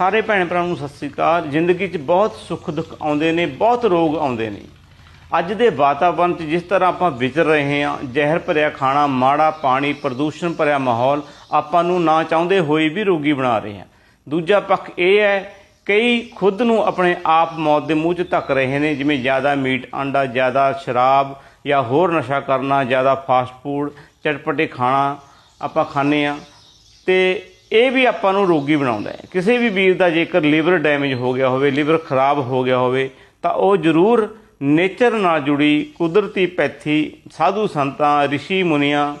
ਸਾਰੇ ਭੈਣ ਭਰਾ ਨੂੰ ਸਤਿ ਸ੍ਰੀ ਅਕਾਲ। ਜ਼ਿੰਦਗੀ 'ਚ ਬਹੁਤ ਸੁੱਖ ਦੁੱਖ ਆਉਂਦੇ ਨੇ, ਬਹੁਤ ਰੋਗ ਆਉਂਦੇ ਨੇ। ਅੱਜ ਦੇ ਵਾਤਾਵਰਣ 'ਚ ਜਿਸ ਤਰ੍ਹਾਂ ਆਪਾਂ ਵਿਚਰ ਰਹੇ ਹਾਂ, ਜ਼ਹਿਰ ਭਰਿਆ ਖਾਣਾ, ਮਾੜਾ ਪਾਣੀ, ਪ੍ਰਦੂਸ਼ਣ ਭਰਿਆ ਮਾਹੌਲ, ਆਪਾਂ ਨੂੰ ਨਾ ਚਾਹੁੰਦੇ ਹੋਏ ਵੀ ਰੋਗੀ ਬਣਾ ਰਹੇ ਹਾਂ। ਦੂਜਾ ਪੱਖ ਇਹ ਹੈ, ਕਈ ਖੁਦ ਨੂੰ ਆਪਣੇ ਆਪ ਮੌਤ ਦੇ ਮੂੰਹ 'ਚ ਧੱਕ ਰਹੇ ਨੇ, ਜਿਵੇਂ ਜ਼ਿਆਦਾ ਮੀਟ ਆਂਡਾ ਜ਼ਿਆਦਾ ਸ਼ਰਾਬ ਜਾਂ ਹੋਰ ਨਸ਼ਾ ਕਰਨਾ, ਜ਼ਿਆਦਾ ਫਾਸਟ ਫੂਡ ਚਟਪਟੇ ਖਾਣਾ ਆਪਾਂ ਖਾਂਦੇ ਆ ਤੇ ਇਹ ਵੀ ਆਪਾਂ ਨੂੰ ਰੋਗੀ ਬਣਾਉਂਦਾ ਹੈ। ਕਿਸੇ ਵੀ ਵੀਰ ਦਾ ਜੇਕਰ ਲੀਵਰ ਡੈਮੇਜ ਹੋ ਗਿਆ ਹੋਵੇ, ਲੀਵਰ ਖਰਾਬ ਹੋ ਗਿਆ ਹੋਵੇ, ਤਾਂ ਉਹ ਜ਼ਰੂਰ ਨੇਚਰ ਨਾਲ ਜੁੜੀ ਕੁਦਰਤੀ ਪੈਥੀ ਸਾਧੂ ਸੰਤਾਂ ઋષਿ ਮੁਨੀਆਂ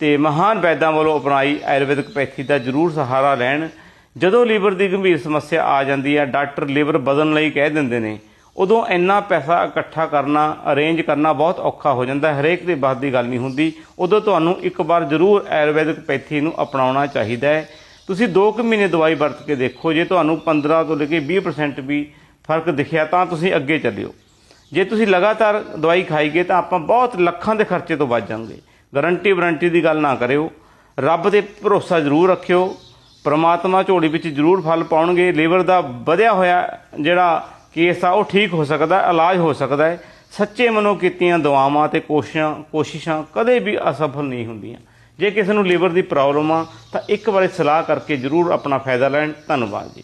ਤੇ ਮਹਾਨ ਵੈਦਾਂ ਵੱਲੋਂ ਅਪਣਾਈ ਆਯੁਰਵੈਦਿਕ ਪੈਥੀ ਦਾ ਜ਼ਰੂਰ ਸਹਾਰਾ ਲੈਣ। ਜਦੋਂ ਲੀਵਰ ਦੀ ਗੰਭੀਰ ਸਮੱਸਿਆ ਆ ਜਾਂਦੀ ਹੈ, ਡਾਕਟਰ ਲੀਵਰ ਬਦਲਣ ਲਈ ਕਹਿ ਦਿੰਦੇ ਨੇ, ਉਦੋਂ ਇੰਨਾ ਪੈਸਾ ਇਕੱਠਾ ਕਰਨਾ, ਅਰੇਂਜ ਕਰਨਾ ਬਹੁਤ ਔਖਾ ਹੋ ਜਾਂਦਾ ਹੈ। ਹਰੇਕ ਦੇ ਬਸ ਦੀ ਗੱਲ ਨਹੀਂ ਹੁੰਦੀ। ਉਦੋਂ ਤੁਹਾਨੂੰ ਇੱਕ ਵਾਰ ਜ਼ਰੂਰ ਆਯੁਰਵੈਦਿਕ ਪੈਥੀ ਨੂੰ ਅਪਣਾਉਣਾ ਚਾਹੀਦਾ ਹੈ। ਤੁਸੀਂ 2 ਕੁ ਮਹੀਨੇ ਦਵਾਈ ਵਰਤ ਕੇ ਦੇਖੋ, ਜੇ ਤੁਹਾਨੂੰ 15 ਤੋਂ ਲੈ ਕੇ 20% ਵੀ ਫ਼ਰਕ ਦਿਖਿਆ ਤਾਂ ਤੁਸੀਂ ਅੱਗੇ ਚੱਲਿਓ। ਜੇ ਤੁਸੀਂ ਲਗਾਤਾਰ ਦਵਾਈ ਖਾਈਗੇ ਤਾਂ ਆਪਾਂ ਬਹੁਤ ਲੱਖਾਂ ਦੇ ਖਰਚੇ ਤੋਂ ਬਚ ਜਾਵਾਂਗੇ। ਗਾਰੰਟੀ ਵਾਰੰਟੀ ਦੀ ਗੱਲ ਨਾ ਕਰਿਓ। ਰੱਬ ਤੇ ਭਰੋਸਾ ਜ਼ਰੂਰ ਰੱਖਿਓ। ਪਰਮਾਤਮਾ ਝੋਲੀ ਵਿੱਚ ਜ਼ਰੂਰ ਫਲ ਪਾਉਣਗੇ। ਲੀਵਰ ਦਾ ਵਧਿਆ ਹੋਇਆ ਜਿਹੜਾ ਕੇਸ ਆ, ਉਹ ਠੀਕ ਹੋ ਸਕਦਾ, ਇਲਾਜ ਹੋ ਸਕਦਾ ਹੈ। ਸੱਚੇ ਮਨੋਂ ਕੀਤੀਆਂ ਦੁਆਵਾਂ ਤੇ ਕੋਸ਼ਿਸ਼ਾਂ ਕੋਸ਼ਿਸ਼ਾਂ ਕਦੇ ਵੀ ਅਸਫਲ ਨਹੀਂ ਹੁੰਦੀਆਂ। ਜੇ ਕਿਸੇ ਨੂੰ ਲੀਵਰ ਦੀ ਪ੍ਰੋਬਲਮ ਆ, ਤਾਂ ਇੱਕ ਵਾਰੀ ਸਲਾਹ ਕਰਕੇ ਜ਼ਰੂਰ ਆਪਣਾ ਫਾਇਦਾ ਲੈਣ। ਧੰਨਵਾਦ ਜੀ।